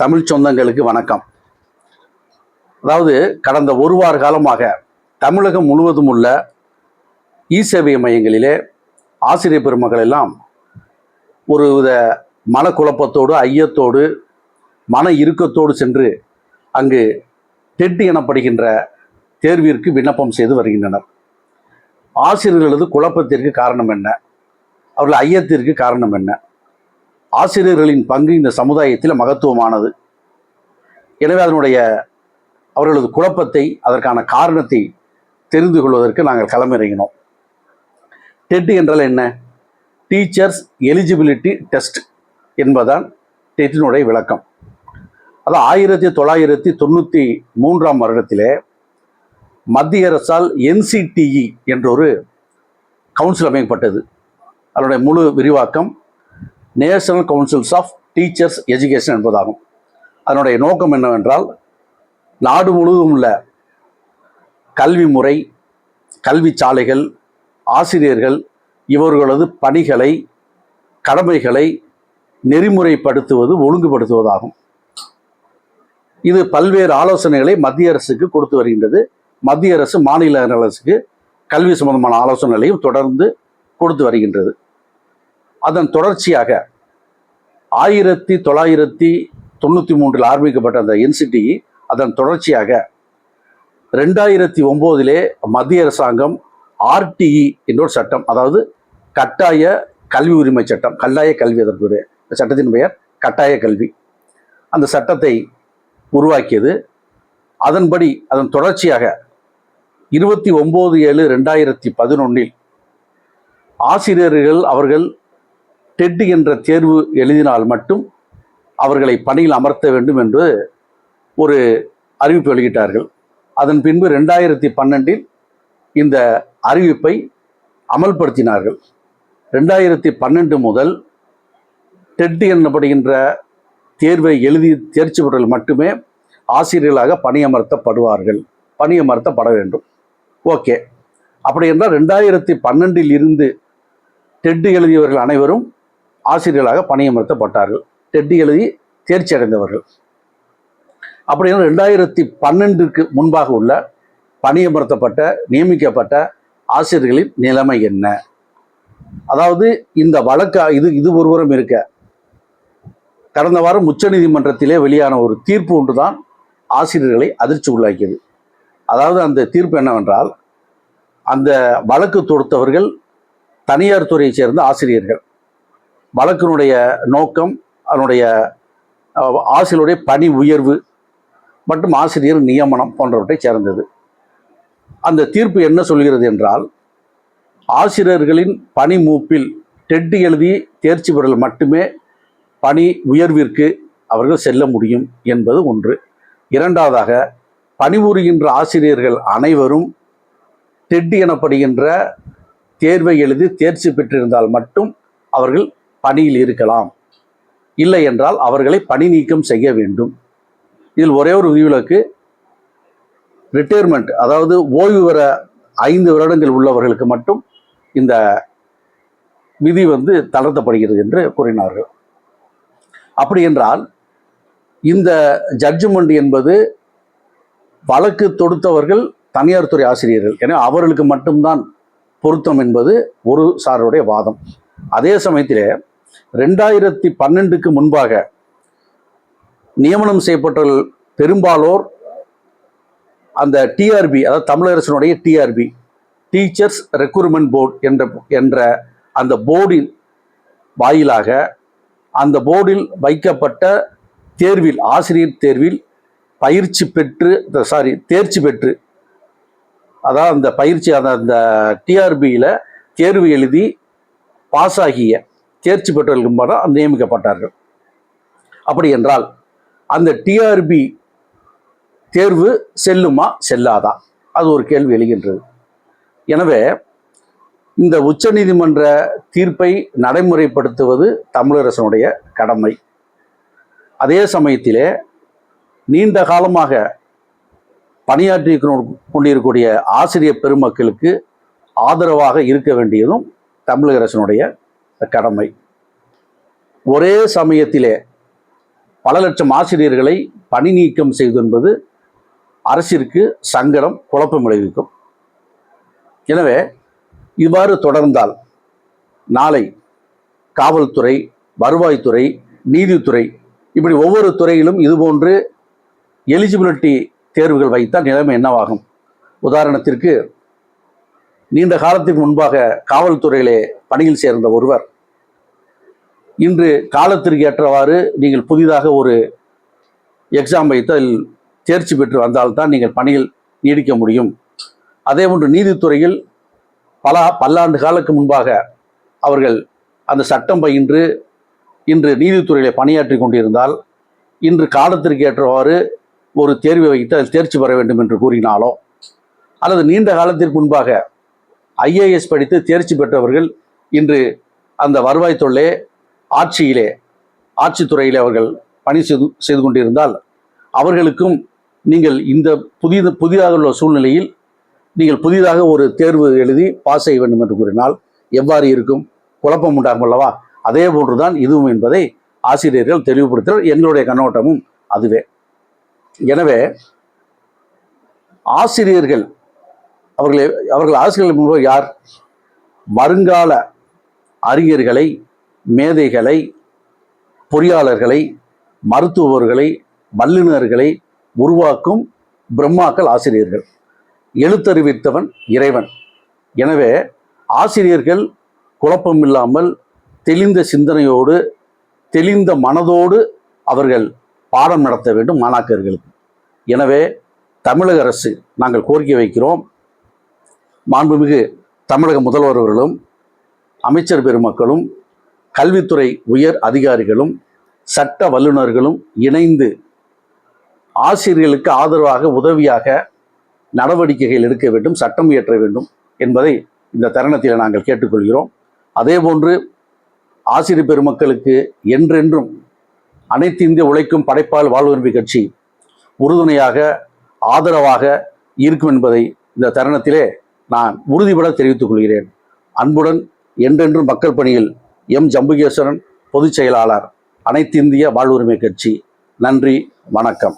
தமிழ் சொந்தங்களுக்கு வணக்கம். அதாவது கடந்த ஒரு வார காலமாக தமிழகம் முழுவதும் உள்ள இ சேவை மையங்களிலே ஆசிரியர் பெருமக்கள் எல்லாம் ஒரு வித மனக்குழப்பத்தோடு ஐயத்தோடு மன இறுக்கத்தோடு சென்று அங்கு டெட் எனப்படுகின்ற தேர்விற்கு விண்ணப்பம் செய்து வருகின்றனர். ஆசிரியர்களது குழப்பத்திற்கு காரணம் என்ன? அவர்கள் ஐயத்திற்கு காரணம் என்ன? ஆசிரியர்களின் பங்கு இந்த சமுதாயத்தில் மகத்துவமானது. எனவே அதனுடைய அவர்களது குழப்பத்தை அதற்கான காரணத்தை தெரிந்து கொள்வதற்கு நாங்கள் களமிறங்கினோம். டெட் என்றால் என்ன? டீச்சர்ஸ் எலிஜிபிலிட்டி டெஸ்ட் என்பதுதான் டெட்டினுடைய விளக்கம். அது ஆயிரத்தி தொள்ளாயிரத்தி தொண்ணூற்றி மூன்றாம் வருடத்திலே மத்திய அரசால் என்சிடிஇ என்ற ஒரு கவுன்சில் அமைக்கப்பட்டது. அதனுடைய முழு விரிவாக்கம் national councils of teachers education என்பதாகும். அதனுடைய நோக்கம் என்னவென்றால் நாடு முழுவதும் உள்ள கல்வி முறை கல்வி சாலைகள் ஆசிரியர்கள் இவர்களது பணிகளை கடமைகளை நெறிமுறைப்படுத்துவது ஒழுங்குபடுத்துவதாகும். இது பல்வேறு ஆலோசனைகளை மத்திய அரசுக்கு கொடுத்து வருகின்றது. மத்திய அரசு மாநில அரசுக்கு கல்வி சம்பந்தமான ஆலோசனைகளையும் தொடர்ந்து கொடுத்து வருகின்றது. அதன் தொடர்ச்சியாக ஆயிரத்தி தொள்ளாயிரத்தி தொண்ணூற்றி மூன்றில் ஆரம்பிக்கப்பட்ட அந்த என்சிடி அதன் தொடர்ச்சியாக ரெண்டாயிரத்தி ஒம்போதிலே மத்திய அரசாங்கம் ஆர்டிஇ என்ற ஒரு சட்டம் அதாவது கட்டாய கல்வி உரிமை சட்டம் கட்டாய கல்வி அதற்கு சட்டத்தின் பெயர் கட்டாய கல்வி. அந்த சட்டத்தை உருவாக்கியது. அதன்படி அதன் தொடர்ச்சியாக இருபத்தி ஒம்பது ஏழு ரெண்டாயிரத்தி பதினொன்றில் ஆசிரியர்கள் அவர்கள் டெட் என்ற தேர்வு எழுதினால் மட்டும் அவர்களை பணியில் அமர்த்த வேண்டும் என்று ஒரு அறிவிப்பு வெளியிட்டார்கள். அதன் பின்பு ரெண்டாயிரத்தி பன்னெண்டில் இந்த அறிவிப்பை அமல்படுத்தினார்கள். ரெண்டாயிரத்தி பன்னெண்டு முதல் டெட் எனப்படுகின்ற தேர்வை எழுதி தேர்ச்சி பெற்றவர்கள் மட்டுமே ஆசிரியர்களாக பணியமர்த்தப்படுவார்கள். பணியமர்த்தப்பட வேண்டும். ஓகே. அப்படி என்றால் ரெண்டாயிரத்தி பன்னெண்டில் இருந்து டெட் எழுதியவர்கள் அனைவரும் ஆசிரியர்களாக பணியமர்த்தப்பட்டார்கள். டெட் எழுதி தேர்ச்சி அடைந்தவர்கள். அப்படின்னா ரெண்டாயிரத்தி பன்னெண்டுக்கு முன்பாக உள்ள பணியமர்த்தப்பட்ட நியமிக்கப்பட்ட ஆசிரியர்களின் நிலைமை என்ன? அதாவது இந்த வழக்கு இது இது ஒருவரும் இருக்க. கடந்த வாரம் உச்சநீதிமன்றத்திலே வெளியான ஒரு தீர்ப்பு ஒன்றுதான் ஆசிரியர்களை அதிர்ச்சி உள்ளாக்கியது. அதாவது அந்த தீர்ப்பு என்னவென்றால் அந்த வழக்கு தொடுத்தவர்கள் தனியார் துறையைச் சேர்ந்த ஆசிரியர்கள். வழக்கினுடைய நோக்கம் அதனுடைய ஆசிரியருடைய பணி உயர்வு மற்றும் ஆசிரியர் நியமனம் போன்றவற்றை சேர்ந்தது. அந்த தீர்ப்பு என்ன சொல்கிறது என்றால் ஆசிரியர்களின் பணி மூப்பில் டெட் எழுதி தேர்ச்சி பெறல் மட்டுமே பணி உயர்விற்கு அவர்கள் செல்ல முடியும் என்பது ஒன்று. இரண்டாவதாக பணிபுரிகின்ற ஆசிரியர்கள் அனைவரும் டெட் எனப்படுகின்ற தேர்வை எழுதி தேர்ச்சி பெற்றிருந்தால் மட்டும் அவர்கள் பணியில் இருக்கலாம். இல்லை என்றால் அவர்களை பணி நீக்கம் செய்ய வேண்டும். இதில் ஒரே ஒரு விதிவிலக்கு ரிட்டையர்மெண்ட் அதாவது ஓய்வு பெற ஐந்து வருடங்கள் உள்ளவர்களுக்கு மட்டும் இந்த விதி வந்து தளர்த்தப்படுகிறது என்று கூறினார்கள். அப்படி என்றால் இந்த ஜட்ஜ்மெண்ட் என்பது வழக்கு தொடுத்தவர்கள் தனியார் துறை ஆசிரியர்கள் எனவே அவர்களுக்கு மட்டும்தான் பொருத்தம் என்பது ஒரு சாருடைய வாதம். அதே சமயத்திலே ரெண்டாயிரத்தி பன்னெண்டுக்கு முன்பாக நியமனம் செய்யப்பட்ட பெரும்பாலோர் அந்த டிஆர்பி அதாவது தமிழரசனுடைய டிஆர்பி டீச்சர்ஸ் ரெக்ரூட்மெண்ட் போர்டு என்ற என்ற அந்த போர்டின் வாயிலாக அந்த போர்டில் வைக்கப்பட்ட தேர்வில் ஆசிரியர் தேர்வில் பயிற்சி பெற்று சாரி தேர்ச்சி பெற்று அதாவது அந்த பயிற்சி அந்த அந்த டிஆர்பியில் தேர்வு எழுதி பாஸ் ஆகிய தேர்ச்சி பெற்றவர்களுக்கு மட்டும் நியமிக்கப்பட்டார்கள். அப்படி என்றால் அந்த டிஆர்பி தேர்வு செல்லுமா செல்லாதா? அது ஒரு கேள்வி எழுகின்றது. எனவே இந்த உச்சநீதிமன்ற தீர்ப்பை நடைமுறைப்படுத்துவது தமிழரசனுடைய கடமை. அதே சமயத்திலே நீண்ட காலமாக பணியாற்றி கொண்டிருக்கக்கூடிய ஆசிரியர் பெருமக்களுக்கு ஆதரவாக இருக்க வேண்டியதும் தமிழக அரசினுடைய கடமை. ஒரே சமயத்திலே பல லட்சம் ஆசிரியர்களை பணி நீக்கம் செய்வது என்பது அரசிற்கு சங்கடம் குழப்பம் விளைவிக்கும் எனவே இவ்வாறு தொடர்ந்தால் நாளை காவல்துறை வருவாய்த்துறை நீதித்துறை இப்படி ஒவ்வொரு துறையிலும் இதுபோன்று எலிஜிபிலிட்டி தேர்வுகள் வைத்தால் நிலைமை என்னவாகும்? உதாரணத்திற்கு நீண்ட காலத்துக்கு முன்பாக காவல்துறையிலே பணியில் சேர்ந்த ஒருவர். இன்று காலத்திற்கு ஏற்றவாறு நீங்கள் புதிதாக ஒரு எக்ஸாம் வைத்து அதில் தேர்ச்சி பெற்று வந்தால்தான் நீங்கள் பணியில் நீடிக்க முடியும். அதே போன்று நீதித்துறையில் பல பல்லாண்டு காலத்துக்கு முன்பாக அவர்கள் அந்த சட்டம் பயின்று இன்று நீதித்துறையிலே பணியாற்றி கொண்டிருந்தால் இன்று காலத்திற்கு ஏற்றவாறு ஒரு தேர்வை வைத்து அதில் தேர்ச்சி பெற வேண்டும் என்று கூறினாலோ அல்லது நீண்ட காலத்திற்கு முன்பாக ஐஏஎஸ் படித்து தேர்ச்சி பெற்றவர்கள் இன்று அந்த வருவாய்த்துறையிலே ஆட்சியிலே ஆட்சித்துறையிலே அவர்கள் பணி செய்து செய்து கொண்டிருந்தால் அவர்களுக்கும் நீங்கள் இந்த புதிய புதிதாக உள்ள சூழ்நிலையில் நீங்கள் புதிதாக ஒரு தேர்வு எழுதி பாஸ் செய்ய வேண்டும் என்று கூறினால் எவ்வாறு இருக்கும்? குழப்பம் உண்டாகும் அல்லவா? அதே போன்றுதான் இதுவும் என்பதை ஆசிரியர்கள் தெளிவுபடுத்த எங்களுடைய கண்ணோட்டமும் அதுவே. எனவே ஆசிரியர்கள் அவர்களை அவர்கள் ஆசிரியர்கள் என்பவர் யார்? வருங்கால அறிஞர்களை மேதைகளை பொறியாளர்களை மருத்துவர்களை வல்லுநர்களை உருவாக்கும் பிரம்மாக்கள் ஆசிரியர்கள். எழுத்தறிவித்தவன் இறைவன். எனவே ஆசிரியர்கள் குழப்பம் இல்லாமல் தெளிந்த சிந்தனையோடு தெளிந்த மனதோடு அவர்கள் பாடம் நடத்த வேண்டும் மாணாக்கர்களுக்கு. எனவே தமிழக அரசு நாங்கள் கோரிக்கை வைக்கிறோம். மாண்புமிகு தமிழக முதல்வர்களும் அமைச்சர் பெருமக்களும் கல்வித்துறை உயர் அதிகாரிகளும் சட்ட வல்லுநர்களும் இணைந்து ஆசிரியர்களுக்கு ஆதரவாக உதவியாக நடவடிக்கைகள் எடுக்க வேண்டும் சட்டம் இயற்ற வேண்டும் என்பதை இந்த தருணத்தில் நாங்கள் கேட்டுக்கொள்கிறோம். அதேபோன்று ஆசிரியர் பெருமக்களுக்கு என்றென்றும் அனைத்து இந்திய உழைக்கும் படைப்பால் வாழ்வுரிமை கட்சி உறுதுணையாக ஆதரவாக இருக்கும் என்பதை இந்த தருணத்திலே நான் உறுதிபட தெரிவித்துக் கொள்கிறேன். அன்புடன் என்றென்றும் மக்கள் பணியில் எம். ஜம்புகேஸ்வரன் பொதுச் செயலாளர் அனைத்து இந்திய வாழ்வுரிமை கட்சி. நன்றி வணக்கம்.